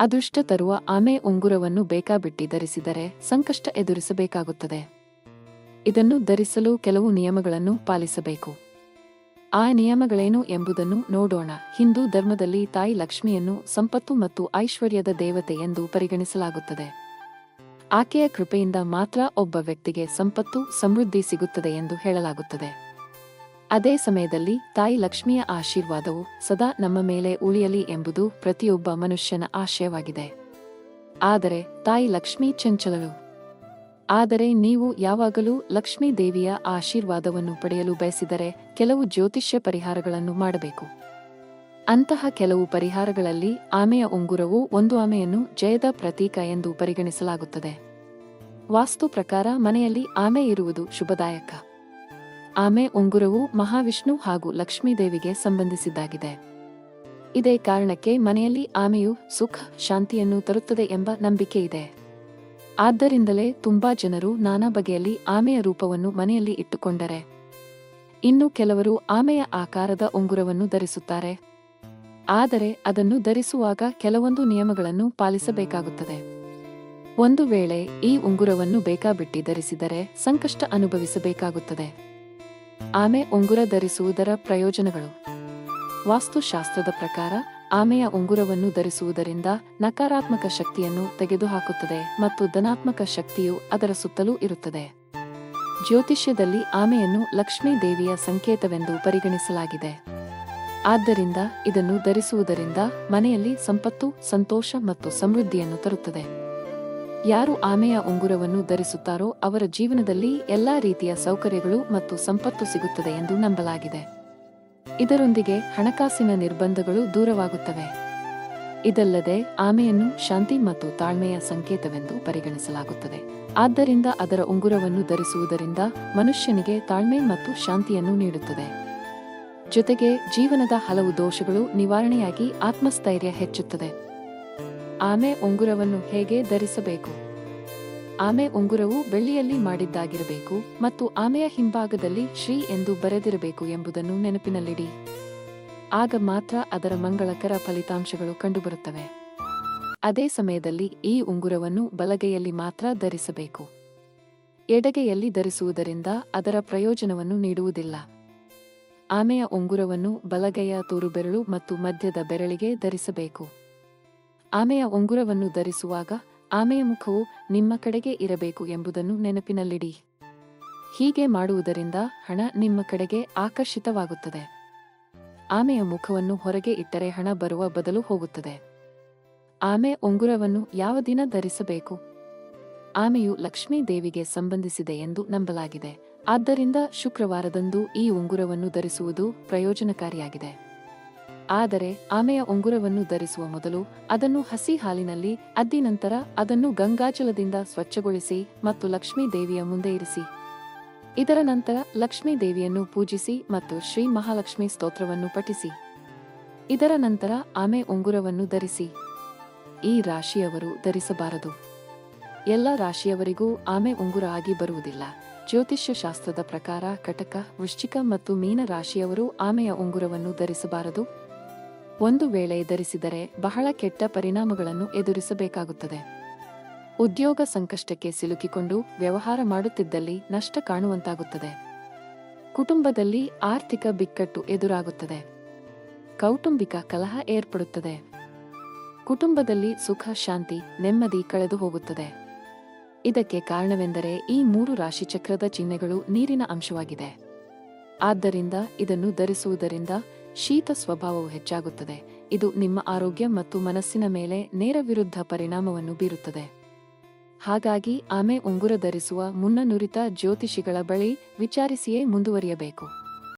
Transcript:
ಅದೃಷ್ಟ ತರುವ ಆಮೆ ಉಂಗುರವನ್ನು ಬೇಕಾಬಿಟ್ಟಿ ಧರಿಸಿದರೆ ಸಂಕಷ್ಟ ಎದುರಿಸಬೇಕಾಗುತ್ತದೆ. ಇದನ್ನು ಧರಿಸಲು ಕೆಲವು ನಿಯಮಗಳನ್ನು ಪಾಲಿಸಬೇಕು. ಆ ನಿಯಮಗಳೇನು ಎಂಬುದನ್ನು ನೋಡೋಣ. ಹಿಂದೂ ಧರ್ಮದಲ್ಲಿ ತಾಯಿ ಲಕ್ಷ್ಮಿಯನ್ನು ಸಂಪತ್ತು ಮತ್ತು ಐಶ್ವರ್ಯದ ದೇವತೆ ಎಂದು ಪರಿಗಣಿಸಲಾಗುತ್ತದೆ. ಆಕೆಯ ಕೃಪೆಯಿಂದ ಮಾತ್ರ ಒಬ್ಬ ವ್ಯಕ್ತಿಗೆ ಸಂಪತ್ತು ಸಮೃದ್ಧಿ ಸಿಗುತ್ತದೆ ಎಂದು ಹೇಳಲಾಗುತ್ತದೆ. ಅದೇ ಸಮಯದಲ್ಲಿ ತಾಯಿ ಲಕ್ಷ್ಮಿಯ ಆಶೀರ್ವಾದವು ಸದಾ ನಮ್ಮ ಮೇಲೆ ಉಳಿಯಲಿ ಎಂಬುದು ಪ್ರತಿಯೊಬ್ಬ ಮನುಷ್ಯನ ಆಶಯವಾಗಿದೆ. ಆದರೆ ತಾಯಿ ಲಕ್ಷ್ಮಿ ಚಂಚಲಳು ಆದರೆ ನೀವು ಯಾವಾಗಲೂ ಲಕ್ಷ್ಮೀ ದೇವಿಯ ಆಶೀರ್ವಾದವನ್ನು ಪಡೆಯಲು ಬಯಸಿದರೆ ಕೆಲವು ಜ್ಯೋತಿಷ್ಯ ಪರಿಹಾರಗಳನ್ನು ಮಾಡಬೇಕು. ಅಂತಹ ಕೆಲವು ಪರಿಹಾರಗಳಲ್ಲಿ ಆಮೆಯ ಉಂಗುರವು ಒಂದು ಆಮೆಯನ್ನು ಜಯದ ಪ್ರತೀಕ ಎಂದು ಪರಿಗಣಿಸಲಾಗುತ್ತದೆ. ವಾಸ್ತು ಪ್ರಕಾರ ಮನೆಯಲ್ಲಿ ಆಮೆ ಇರುವುದು ಶುಭದಾಯಕ. ಆಮೆ ಉಂಗುರವು ಮಹಾವಿಷ್ಣು ಹಾಗೂ ಲಕ್ಷ್ಮೀದೇವಿಗೆ ಸಂಬಂಧಿಸಿದ್ದಾಗಿದೆ. ಇದೇ ಕಾರಣಕ್ಕೆ ಮನೆಯಲ್ಲಿ ಆಮೆಯು ಸುಖ, ಶಾಂತಿಯನ್ನು ತರುತ್ತದೆ ಎಂಬ ನಂಬಿಕೆ ಇದೆ. ಆದ್ದರಿಂದಲೇ ತುಂಬಾ ಜನರು ನಾನಾ ಬಗೆಯಲ್ಲಿ ಆಮೆಯ ರೂಪವನ್ನು ಮನೆಯಲ್ಲಿ ಇಟ್ಟುಕೊಂಡರೆ. ಇನ್ನು ಕೆಲವರು ಆಮೆಯ ಆಕಾರದ ಉಂಗುರವನ್ನು ಧರಿಸುತ್ತಾರೆ. ಆದರೆ ಅದನ್ನು ಧರಿಸುವಾಗ ಕೆಲವೊಂದು ನಿಯಮಗಳನ್ನು ಪಾಲಿಸಬೇಕಾಗುತ್ತದೆ. ಒಂದು ವೇಳೆ ಈ ಉಂಗುರವನ್ನು ಬೇಕಾಬಿಟ್ಟಿ ಧರಿಸಿದರೆ ಸಂಕಷ್ಟ ಅನುಭವಿಸಬೇಕಾಗುತ್ತದೆ. ಆಮೆ ಉಂಗುರ ಧರಿಸುವುದರ ಪ್ರಯೋಜನಗಳು. ವಾಸ್ತುಶಾಸ್ತ್ರದ ಪ್ರಕಾರ, ಆಮೆಯ ಉಂಗುರವನ್ನು ಧರಿಸುವುದರಿಂದ ನಕಾರಾತ್ಮಕ ಶಕ್ತಿಯನ್ನು ತೆಗೆದುಹಾಕುತ್ತದೆ ಮತ್ತು ಧನಾತ್ಮಕ ಶಕ್ತಿಯು ಅದರ ಸುತ್ತಲೂ ಇರುತ್ತದೆ. ಜ್ಯೋತಿಷ್ಯದಲ್ಲಿ ಆಮೆಯನ್ನು ಲಕ್ಷ್ಮೀ ದೇವಿಯ ಸಂಕೇತವೆಂದು ಪರಿಗಣಿಸಲಾಗಿದೆ. ಆದ್ದರಿಂದ ಇದನ್ನು ಧರಿಸುವುದರಿಂದ ಮನೆಯಲ್ಲಿ ಸಂಪತ್ತು, ಸಂತೋಷ ಮತ್ತು ಸಮೃದ್ಧಿಯನ್ನು ತರುತ್ತದೆ. ಯಾರು ಆಮೆಯ ಉಂಗುರವನ್ನು ಧರಿಸುತ್ತಾರೋ ಅವರ ಜೀವನದಲ್ಲಿ ಎಲ್ಲಾ ರೀತಿಯ ಸೌಕರ್ಯಗಳು ಮತ್ತು ಸಂಪತ್ತು ಸಿಗುತ್ತದೆ ಎಂದು ನಂಬಲಾಗಿದೆ. ಇದರೊಂದಿಗೆ ಹಣಕಾಸಿನ ನಿರ್ಬಂಧಗಳು ದೂರವಾಗುತ್ತವೆ. ಇದಲ್ಲದೆ ಆಮೆಯನ್ನು ಶಾಂತಿ ಮತ್ತು ತಾಳ್ಮೆಯ ಸಂಕೇತವೆಂದು ಪರಿಗಣಿಸಲಾಗುತ್ತದೆ. ಆದ್ದರಿಂದ ಅದರ ಉಂಗುರವನ್ನು ಧರಿಸುವುದರಿಂದ ಮನುಷ್ಯನಿಗೆ ತಾಳ್ಮೆ ಮತ್ತು ಶಾಂತಿಯನ್ನು ನೀಡುತ್ತದೆ. ಜೊತೆಗೆ ಜೀವನದ ಹಲವು ದೋಷಗಳು ನಿವಾರಣೆಯಾಗಿ ಆತ್ಮಸ್ಥೈರ್ಯ ಹೆಚ್ಚುತ್ತದೆ. ಆಮೆ ಉಂಗುರವನ್ನು ಹೇಗೆ ಧರಿಸಬೇಕು? ಆಮೆ ಉಂಗುರವು ಬೆಳ್ಳಿಯಲ್ಲಿ ಮಾಡಿದ್ದಾಗಿರಬೇಕು ಮತ್ತು ಆಮೆಯ ಹಿಂಭಾಗದಲ್ಲಿ ಶ್ರೀ ಎಂದು ಬರೆದಿರಬೇಕು ಎಂಬುದನ್ನು ನೆನಪಿನಲ್ಲಿಡಿ. ಆಗ ಮಾತ್ರ ಅದರ ಮಂಗಳಕರ ಫಲಿತಾಂಶಗಳು ಕಂಡುಬರುತ್ತವೆ. ಅದೇ ಸಮಯದಲ್ಲಿ ಈ ಉಂಗುರವನ್ನು ಬಲಗೈಯಲ್ಲಿ ಮಾತ್ರ ಧರಿಸಬೇಕು. ಎಡಗೆಯಲ್ಲಿ ಧರಿಸುವುದರಿಂದ ಅದರ ಪ್ರಯೋಜನವನ್ನು ನೀಡುವುದಿಲ್ಲ. ಆಮೆಯ ಉಂಗುರವನ್ನು ಬಲಗೈಯ ತೂರುಬೆರಳು ಮತ್ತು ಮಧ್ಯದ ಬೆರಳಿಗೆ ಧರಿಸಬೇಕು. ಆಮೆಯ ಉಂಗುರವನ್ನು ಧರಿಸುವಾಗ ಆಮೆಯ ಮುಖವು ನಿಮ್ಮ ಕಡೆಗೆ ಇರಬೇಕು ಎಂಬುದನ್ನು ನೆನಪಿನಲ್ಲಿಡಿ. ಹೀಗೆ ಮಾಡುವುದರಿಂದ ಹಣ ನಿಮ್ಮ ಕಡೆಗೆ ಆಕರ್ಷಿತವಾಗುತ್ತದೆ. ಆಮೆಯ ಮುಖವನ್ನು ಹೊರಗೆ ಇಟ್ಟರೆ ಹಣ ಬರುವ ಬದಲು ಹೋಗುತ್ತದೆ. ಆಮೆ ಉಂಗುರವನ್ನು ಯಾವ ದಿನ ಧರಿಸಬೇಕು? ಆಮೆಯು ಲಕ್ಷ್ಮೀ ದೇವಿಗೆ ಸಂಬಂಧಿಸಿದೆ ಎಂದು ನಂಬಲಾಗಿದೆ. ಆದ್ದರಿಂದ ಶುಕ್ರವಾರದಂದು ಈ ಉಂಗುರವನ್ನು ಧರಿಸುವುದು ಪ್ರಯೋಜನಕಾರಿಯಾಗಿದೆ. ಆದರೆ ಆಮೆಯ ಉಂಗುರವನ್ನು ಧರಿಸುವ ಮೊದಲು ಅದನ್ನು ಹಸಿ ಹಾಲಿನಲ್ಲಿ ಅದ್ದಿ ನಂತರ ಅದನ್ನು ಗಂಗಾಜಲದಿಂದ ಸ್ವಚ್ಛಗೊಳಿಸಿ ಮತ್ತು ಲಕ್ಷ್ಮೀ ದೇವಿಯ ಮುಂದೆ ಇರಿಸಿ. ಇದರ ನಂತರ ಲಕ್ಷ್ಮೀ ದೇವಿಯನ್ನು ಪೂಜಿಸಿ ಮತ್ತು ಶ್ರೀ ಮಹಾಲಕ್ಷ್ಮಿ ಸ್ತೋತ್ರವನ್ನು ಪಠಿಸಿ. ಇದರ ನಂತರ ಆಮೆ ಉಂಗುರವನ್ನು ಧರಿಸಿ. ಈ ರಾಶಿಯವರು ಧರಿಸಬಾರದು. ಎಲ್ಲ ರಾಶಿಯವರಿಗೂ ಆಮೆ ಉಂಗುರ ಆಗಿ ಬರುವುದಿಲ್ಲ. ಜ್ಯೋತಿಷ್ಯ ಶಾಸ್ತ್ರದ ಪ್ರಕಾರ ಕಟಕ, ವೃಶ್ಚಿಕ ಮತ್ತು ಮೀನ ರಾಶಿಯವರು ಆಮೆಯ ಉಂಗುರವನ್ನು ಧರಿಸಬಾರದು. ಒಂದು ವೇಳೆ ಧರಿಸಿದರೆ ಬಹಳ ಕೆಟ್ಟ ಪರಿಣಾಮಗಳನ್ನು ಎದುರಿಸಬೇಕಾಗುತ್ತದೆ. ಉದ್ಯೋಗ ಸಂಕಷ್ಟಕ್ಕೆ ಸಿಲುಕಿಕೊಂಡು ವ್ಯವಹಾರ ಮಾಡುತ್ತಿದ್ದಲ್ಲಿ ನಷ್ಟ ಕಾಣುವಂತಾಗುತ್ತದೆ. ಕುಟುಂಬದಲ್ಲಿ ಆರ್ಥಿಕ ಬಿಕ್ಕಟ್ಟು ಎದುರಾಗುತ್ತದೆ. ಕೌಟುಂಬಿಕ ಕಲಹ ಏರ್ಪಡುತ್ತದೆ. ಕುಟುಂಬದಲ್ಲಿ ಸುಖ, ಶಾಂತಿ, ನೆಮ್ಮದಿ ಕಳೆದು ಹೋಗುತ್ತದೆ. ಇದಕ್ಕೆ ಕಾರಣವೆಂದರೆ ಈ ಮೂರು ರಾಶಿಚಕ್ರದ ಚಿಹ್ನೆಗಳು ನೀರಿನ ಅಂಶವಾಗಿದೆ. ಆದ್ದರಿಂದ ಇದನ್ನು ಧರಿಸುವುದರಿಂದ ಶೀತ ಸ್ವಭಾವವು ಹೆಚ್ಚಾಗುತ್ತದೆ. ಇದು ನಿಮ್ಮ ಆರೋಗ್ಯ ಮತ್ತು ಮನಸ್ಸಿನ ಮೇಲೆ ನೇರ ವಿರುದ್ಧ ಪರಿಣಾಮವನ್ನು ಬೀರುತ್ತದೆ. ಹಾಗಾಗಿ ಆಮೆ ಉಂಗುರ ಧರಿಸುವ ಮುನ್ನ ನುರಿತ ಜ್ಯೋತಿಷಿಗಳ ಬಳಿ ವಿಚಾರಿಸಿಯೇ ಮುಂದುವರಿಯಬೇಕು.